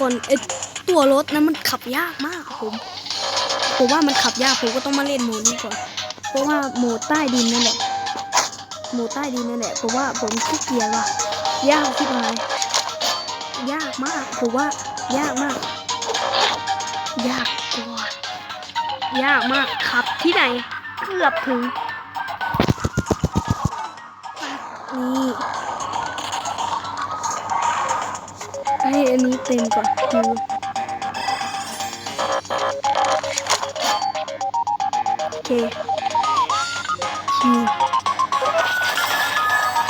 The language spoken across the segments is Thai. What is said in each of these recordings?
ก่อนไอตัวรถนะมันขับยากมากผมผมว่ามันขับยากผมก็ต้องมาเล่นโหมดนี้ก่อน เพราะว่าโหมดใต้ดินนั่นแหละโหมดใต้ดินนั่นแหละผมว่าผมขี้เกียจว่ะยากที่ไหนยากมากผมว่ายากมาก ยากกว่ายากมากขับที่ไหนเกือบถึงนี่ ให้อันนี้เต็มก่อนดูโอเคชิว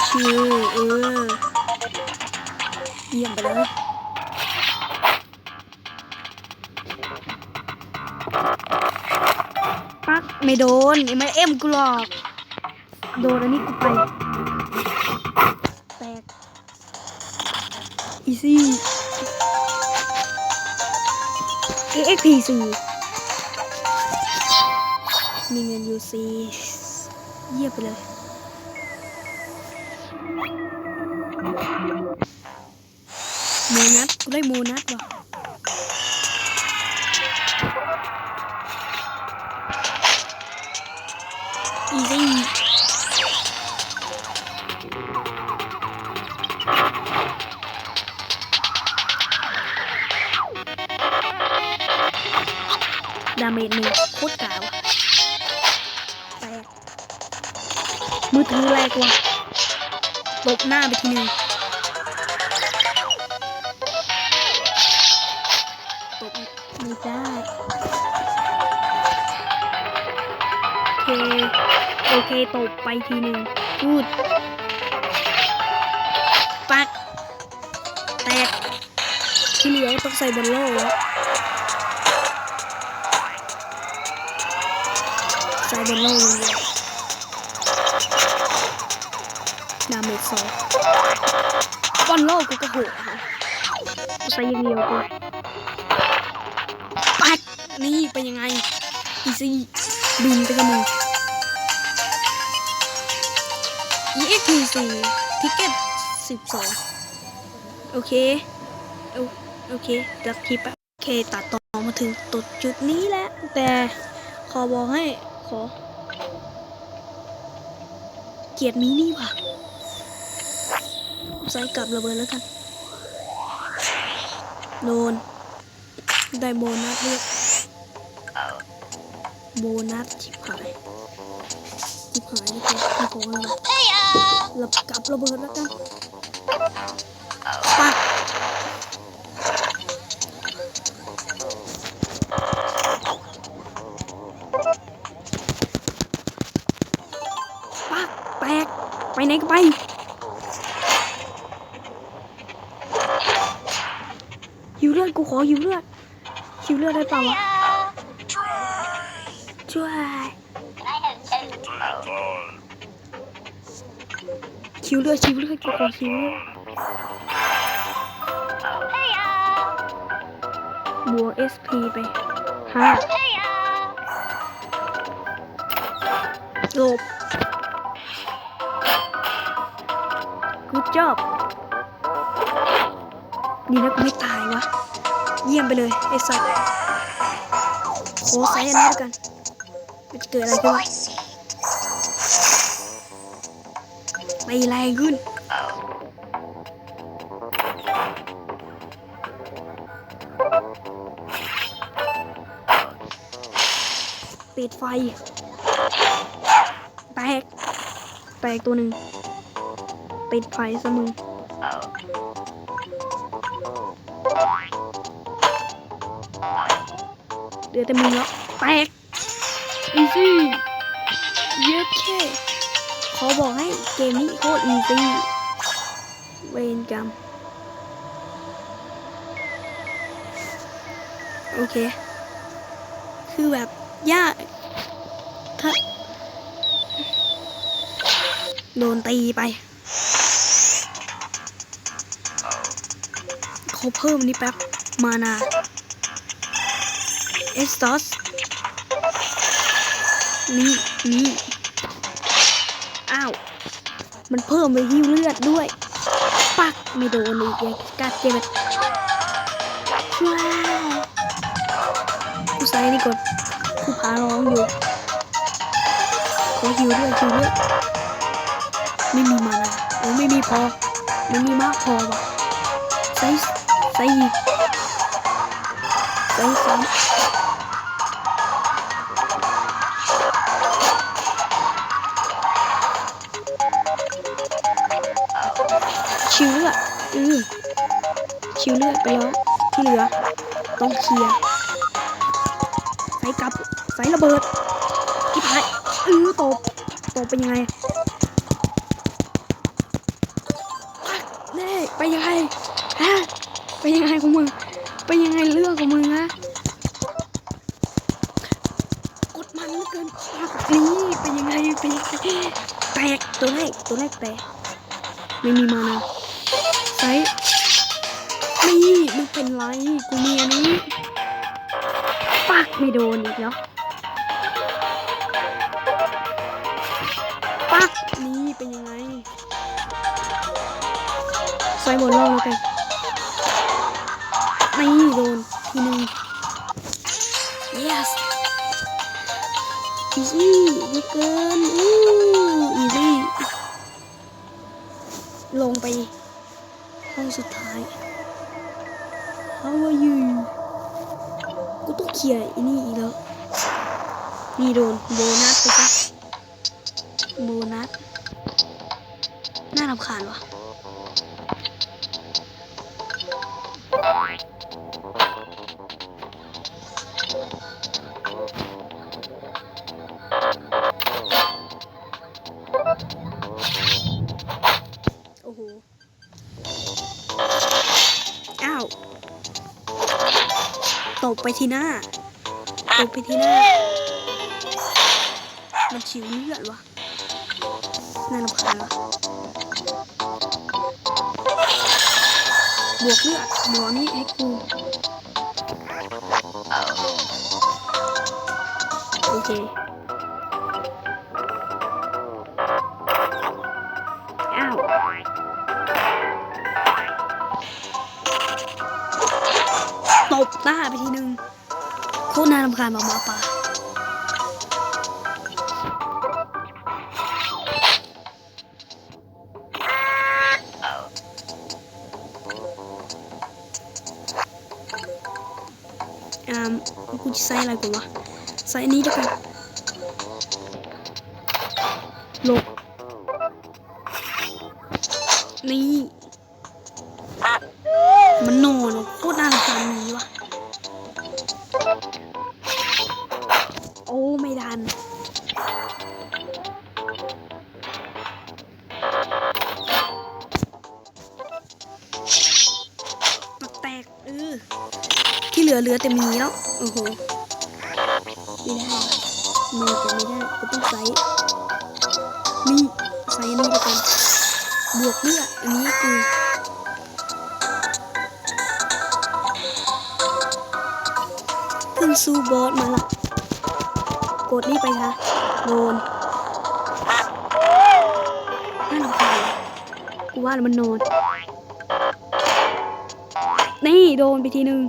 ชิวเออเยี่ยมไปเลยปักไม่โดนไอ้ไม่เอ็มกูหรอก โดนอันนี้กูไปแ Axp4 มีเงินอยู่สี่เยี่ยบไปเลย โมนัสกูได้โมนัสว่ะ กมือถือแรกว่ะตบหน้าไปทีหนึงตบไม่ได้โอเคโอเคตบไปทีหนึ่งพูดปักแตกที่เหลือต้องใส่บนโลแล้ว ใส่บันโลลงเลยดาเมจสองบันโลกูก็โหดค่ะใส่ยังเดียวกูปักนี่เป็นยังไงอีซี่บินไปกับมึง EXP สี่ทิกเก็ตสิบสองโอเค โอโอเคตัดคลิปโอเค ตัดต่อมาถึงตุดจุดนี้แล้ว แต่ขอบอกให้ ขอ เกียรติมีนี่ว่ะใส่กลับระเบิดแล้วกัน โดน ได้โบนัสเรียกโบนัสชิบหายชิบหายนี่คือที่ผมว่าระกลับระเบิดแล้วกัน ก็ไปหิวเลือดกูขอหิวเลือดหิวเลือดได้เปล่าวะช่วยหิวเลือดหิวเลือดกูขอหิวเลือดบวก SP ไปห้าหล บดีนะกูไม่ตายวะ เยี่ยมไปเลยไอ้สัตว์โคไซส์อันนี้แล้วกันมันจะเกิดอะไรขึ้นวะไปแรขึ้นปิดไฟ แตก แตกตัวหนึ่ง ปิดไฟซะมึงเดือดแต่มึงแล้วแตกอีซี่เยอะแค่ขอบอกให้เกมนี้โคตรอีซี่เวนกรรมโอเค คือแบบยากถ้าโดนตีไป เขาเพิ่มนี่แป๊บ มานาเอสตอสนี่นี่อ้าว มันเพิ่มไปหิ้วเลือดด้วย ปักไม่โดนอีกยังกัดเจ็บนี่ก่อนผู้พาร้องอยู่ขอหิวด้วยหิวด้วยไม่มีมานะโอ้ไม่มีพอไม่มีมากพอว่ะใส่ ใส่อีกใส่ซ้ำชิวเลือดอือชิวเลือดไปแล้วที่เหลือ ต้องเคลียร์ไฟกับไฟระเบิดที่พายเออตบตบเป็นยังไงปักเน่ไปยังไง ไปยังไงของมึงไปยังไงเรื่องของมึงฮะกดมันเหลือเกินปักนี่เป็นยังไงเป็นยังไงแตกตัวแรกตัวแรกแตกไม่มีมานะไซส์นี่ไม่เป็นไรกูมีอันนี้ปักไม่โดนอีกแล้วปักนี่เป็นยังไงใส่หมดรอบแล้วกัน นี่โดนทีหนึ่ง yes easy เหลือเกินอู้ easy ลงไปห้องสุดท้าย How are you กูต้องเคลียร์ไอันนี้อีกแล้วนี่โดนโบนัสไปซะโบนัสน่ารำคาญวะ โอ้โห อ้าว ตบไปที่หน้า ตบไปที่หน้า มันชิวเลือดวะน่ารำคาญวะบวกเลือดหมอนี่ให้กู เคอ้าวตบหน้าไปทีนึงโคตรน่ารำคาญมาหมาป่าอ่ากูจะใส่อะไรกูวะ ส่อันนี้ด้วยกันหลบนี่มันนอนโคตรน่ารำคาญนี้วะโอ้ไม่ทันแตกเออที่เหลือเหลือแต่มีแล้วโอ้โห ไม่ได้มือจะไม่ได้ก็ต้องใส่มีใส่นนี้ด้วยกันบวกเลือดอันนี้คือเพิ่งสู้บอสมาละกดนี่ไปค่ะโดนน่ารำคาญกูว่ามันโนนนี่โดนไปทีนึง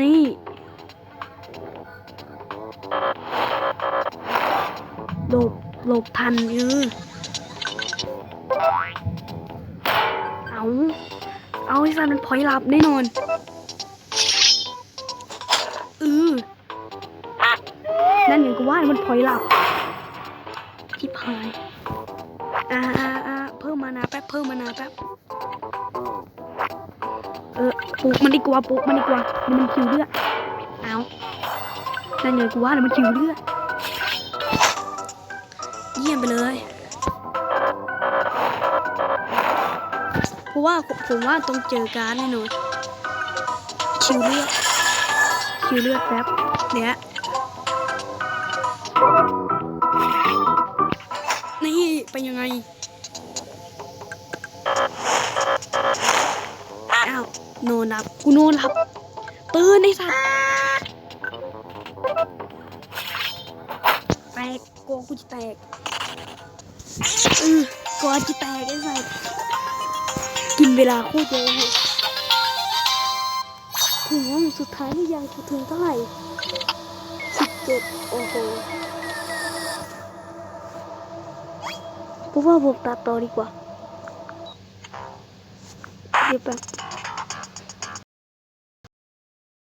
นี่หลบหลบทันเออเอาเอาไอ้สันมันพอยหลับแน่นอนเออนั่นอย่างกูว่ามันพอยหลับทิพหายอ่าอ่าเพิ่มมานาแป๊บเพิ่มมานาแป๊บ ปลุกมันดีกว่าปลุกมันดีกว่าเดี๋ยวมันคิวเลือดเอานั่นไงกูว่าแล้วมันคิวเลือดเยี่ยมไปเลยเพราะว่าผมว่าต้องเจอการแน่นอนคิวเลือดคิวเลือดแป๊บเนี้ยนี่เป็นยังไง โนนับกูโนนับปืนไอ้สัตว์แตกกลัวกูจะแตกเออกลัวจะแตกไอ้สัตว์กินเวลาโคตรเยอะเลยถึงแล้วสุดท้ายหรือยังถึงเท่าไหร่สิบเจ็ดโอ้โหเพราะว่าผมตัดต่อดีกว่าเดี๋ยวแป๊บ